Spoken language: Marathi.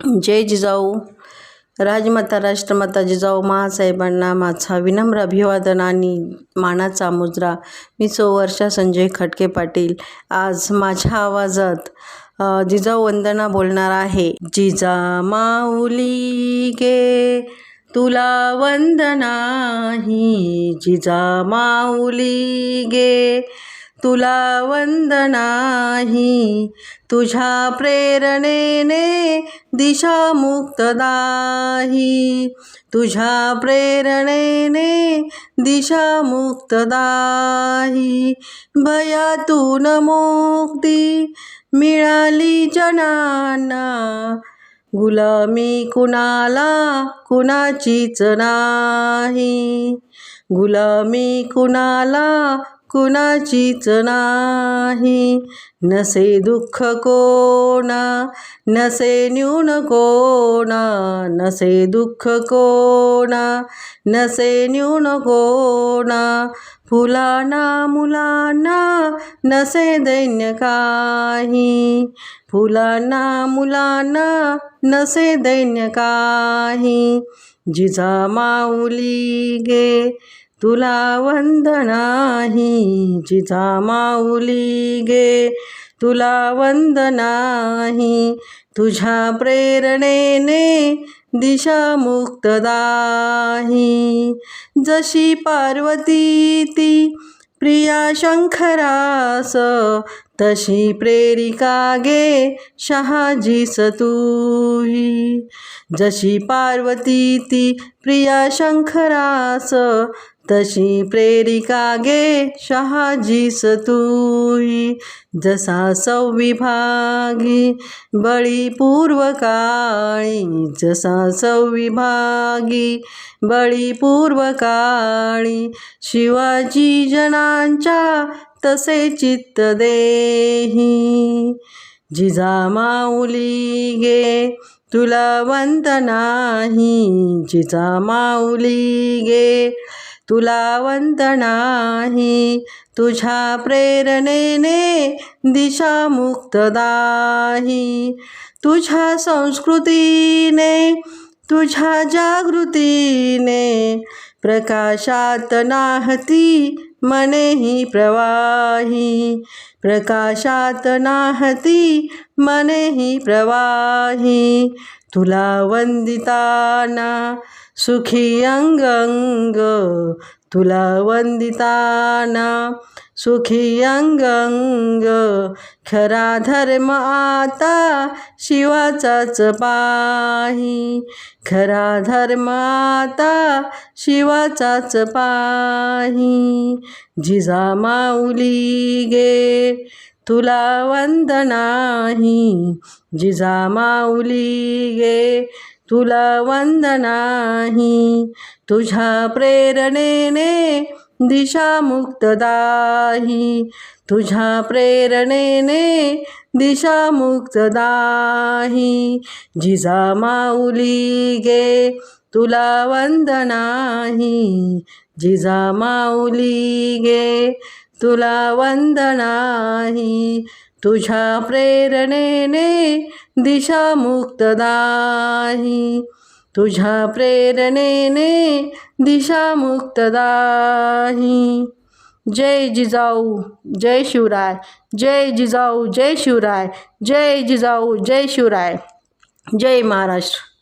जय जिजाऊ. राजमाता राष्ट्रमाता जिजाऊ महासाहेबांना माझा विनम्र अभिवादन आणि मानाचा मुजरा. मी सो वर्षा संजय खटके पाटील. आज माझ्या आवाजात जिजाऊ वंदना बोलणार आहे. जिजा माऊली गे तुला वंदना ही जिजा माऊली गे तुला वंदनाही तुझ्या प्रेरणेने दिशा मुक्तदाही तुझ्या प्रेरणेने दिशा मुक्तदाही भयातून मुक्ती मिळाली जनांना. गुलामी कुणाला कुणाचीच नाही. गुलामी कुणाला कुणाचीच नाही. नसे दुःख कोणा नसे न्यून कोणा नसे दुःख कोणा नसे न्यून कोणा. फुलाना मुलांना नसे दैन्य काही. फुलांना मुलांना नसे दैन्य काही. जिजा माऊली गे तुला वंदनाही जिजा माऊली गे. तुला वंदनाही तुझ्या प्रेरणेने दिशा मुक्तदाही जशी पार्वती ती प्रिया शंखरास तशी प्रेरिका गे शहाजी सतूही जशी पार्वती ती प्रिया शंखरास तशी प्रेरिका गे शहाजी सतूही जसा संविभागी बळी पूर्वकाळी जसा संविभागी बळी पूर्वकाळी शिवाजी जनांच्या तसे चित्त देही। जिजा माऊली गे तुला वंदनाही जिजा माऊली गे तुला वंदनाही तुझ्या प्रेरणेने दिशा मुक्तदाही तुझ्या संस्कृतीने तुझ्या जागृतीने प्रकाशात नाहती मनेही प्रवाही प्रकाशात नाहती मनेही प्रवाही तुला वंदिताना सुखी अंगंग तुला वंदिताना सुखी अंग अंग खरा धर्म आता शिवाचाच पाही. खरा धर्म आता शिवाचाच पाही. जिजा माऊली गे तुला वंदनाही. जिजा माऊली गे तुला वंदनाही तुझ्या प्रेरणेने दिशा मुक्तदाही तुझ्या प्रेरणेने दिशा मुक्तदाही जिजा माऊली गे तुला वंदनाही जिजा माऊली गे तुला वंदनाही तुझ्या प्रेरणेने दिशा मुक्तदाही तुझ्या प्रेरणेने दिशा मुक्तदाही जय जिजाऊ जय शिवराय जय जिजाऊ जय शिवराय जय जिजाऊ जय शिवराय. जय महाराष्ट्र.